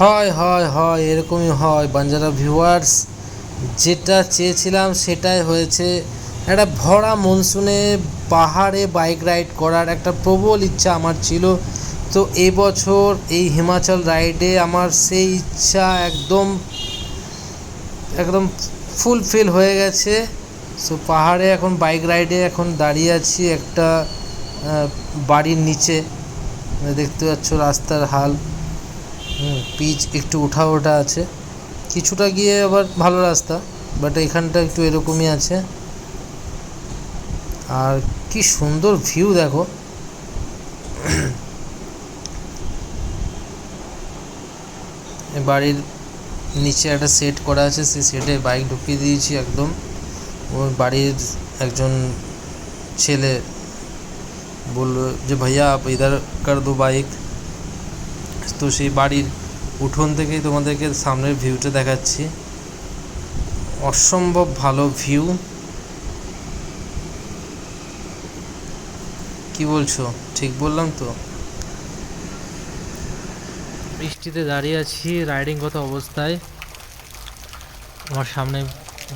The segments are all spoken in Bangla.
হয় হয় হয়, এরকমই হয়। বাঞ্জারা ভিউয়ার্স যেটা চেয়েছিলাম সেটাই হয়েছে। একটা ভরা মনসুনে পাহাড়ে বাইক রাইড করার একটা প্রবল ইচ্ছা আমার ছিল। তো এবছর এই হিমাচল রাইডে আমার সেই ইচ্ছা একদম একদম ফুলফিল হয়ে গেছে। সো পাহাড়ে এখন বাইক রাইডে এখন দাঁড়িয়ে আছি একটা বাড়ির নিচে। দেখতে পাচ্ছ রাস্তার হাল। পিচ একটু ওঠা ওঠা আছে। কিছুটা গিয়ে আবার ভালো রাস্তা বাট এখানটা একটু এরকমই আছে। আর কি সুন্দর ভিউ দেখো। বাড়ির নিচে একটা সেট করা আছে সেই সেটে বাইক ঢুকিয়ে দিয়েছি একদম। ওর বাড়ির একজন ছেলে বলল যে, ভাইয়া আপ ইধার কর দো বাইক তো সেই বাড়ির উঠোন থেকেই তোমাদেরকে সামনের ভিউটা দেখাচ্ছি। অসম্ভব ভালো ভিউ কি বলছো? ঠিক বললাম তো? বৃষ্টিতে দাঁড়িয়ে আছি রাইডিং কত অবস্থায়। আমার সামনে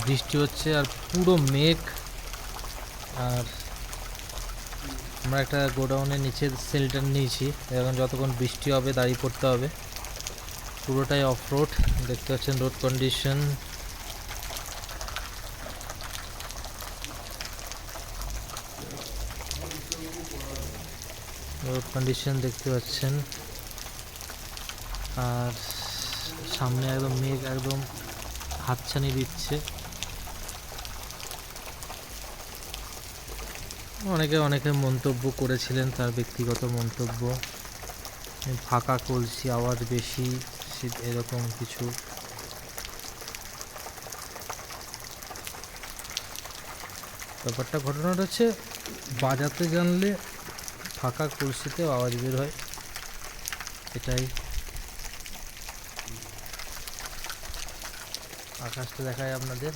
বৃষ্টি হচ্ছে আর পুরো মেঘ। আর আমরা একটা গোডাউনের নিচে সেল্টার নিয়েছি। এখন যতক্ষণ বৃষ্টি হবে, দাঁড়িয়ে পড়তে হবে। পুরোটাই অফ রোড দেখতে পাচ্ছেন রোড কন্ডিশন রোড কন্ডিশন দেখতে পাচ্ছেন। আর সামনে একদম মেঘ একদম হাতছানি দিচ্ছে। অনেকে অনেকে মন্তব্য করেছিলেন, তার ব্যক্তিগত মন্তব্য। ফাঁকা কলসি, আওয়াজ বেশি এরকম কিছু। ব্যাপারটা, ঘটনাটা হচ্ছে, বাজাতে জানলে ফাঁকা কলসিতেও আওয়াজ বের হয়। এটাই। আকাশটা দেখায় আপনাদের।